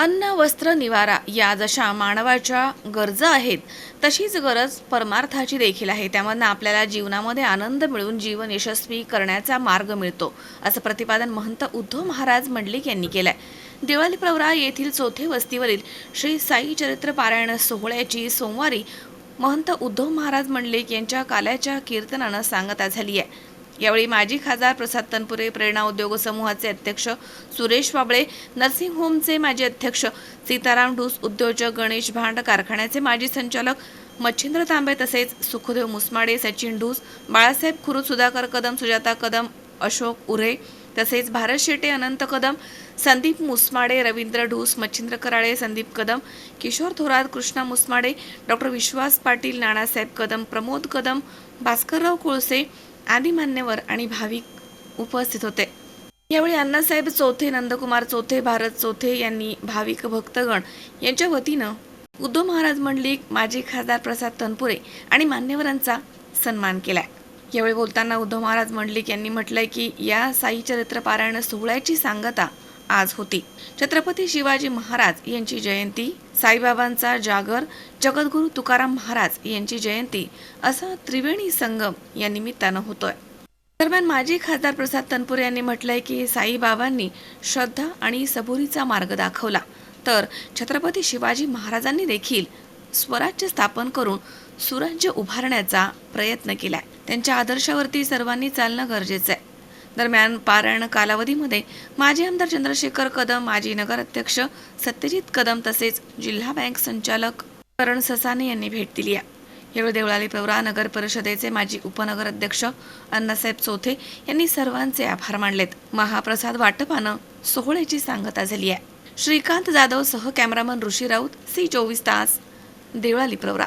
अन्न वस्त्र निवारा या जशा मानवाच्या गरजा आहेत तशीच गरज परमार्थाची देखील आहे. त्यामधनं आपल्याला जीवनामध्ये आनंद मिळून जीवन यशस्वी करण्याचा मार्ग मिळतो असं प्रतिपादन महंत उद्धव महाराज मंडलिक यांनी केलंय. दिवाळी प्रवरा येथील चौथे वस्तीवरील श्री साई चरित्र पारायण सोहळ्याची सोमवारी महंत उद्धव महाराज मंडलिक यांच्या काल्याच्या कीर्तनानं सांगता झाली आहे. यावेळी माजी खासदार प्रसाद तनपुरे प्रेरणा उद्योग समूहाचे अध्यक्ष सुरेश वाबळे नर्सिंग होमचे माजी अध्यक्ष सीताराम ढूस उद्योजक गणेश भांड कारखान्याचे माजी संचालक मच्छिंद्र तांबे तसेच सुखदेव मुसमाडे सचिन ढूस बाळासाहेब खुरुद सुधाकर कदम सुजाता कदम अशोक उरे तसेच भारत शेटे अनंत कदम संदीप मुसमाडे रवींद्र ढूस मच्छिंद्र कराळे संदीप कदम किशोर थोरात कृष्णा मुसमाडे डॉक्टर विश्वास पाटील नानासाहेब कदम प्रमोद कदम भास्करराव कोळसे आदी मान्यवर आणि भाविक उपस्थित होते. यावेळी अण्णासाहेब चौथे नंदकुमार चौथे भारत चौथे यांनी भाविक भक्तगण यांच्या वतीनं उद्धव महाराज मंडलिक माजी खासदार प्रसाद तनपुरे आणि मान्यवरांचा सन्मान केलाय. यावेळी बोलताना उद्धव महाराज मंडलिक यांनी म्हटलंय की या साई चरित्र पारायण सोहळ्याची सांगता आज होती. छत्रपती शिवाजी महाराज यांची जयंती साईबाबांचा जागर जगद्गुरू तुकाराम महाराज यांची जयंती असा त्रिवेणी संगम या निमित्तानं होतोय. दरम्यान माजी खासदार प्रसाद तनपुरे यांनी म्हटलंय की साईबाबांनी श्रद्धा आणि सबुरीचा मार्ग दाखवला. तर छत्रपती शिवाजी महाराजांनी देखील स्वराज्य स्थापन करून सुराज्य उभारण्याचा प्रयत्न केलाय. त्यांच्या आदर्शावरती सर्वांनी चालणं गरजेचं आहे दरम्यान पारायण कालावधीमध्ये माजी आमदार चंद्रशेखर कदम माजी नगराध्यक्ष सत्यजित कदम तसेच जिल्हा बँक संचालक करण ससाने यांनी भेट दिली आहे. यावेळी देवळाली प्रवरा नगर परिषदेचे माजी उपनगर अध्यक्ष अण्णासाहेब चौथे यांनी सर्वांचे आभार मानलेत. महाप्रसाद वाटपानं सोहळ्याची सांगता झाली आहे. श्रीकांत जाधव सह कॅमेरामन ऋषी राऊत सी चोवीस तास देवळाली प्रवरा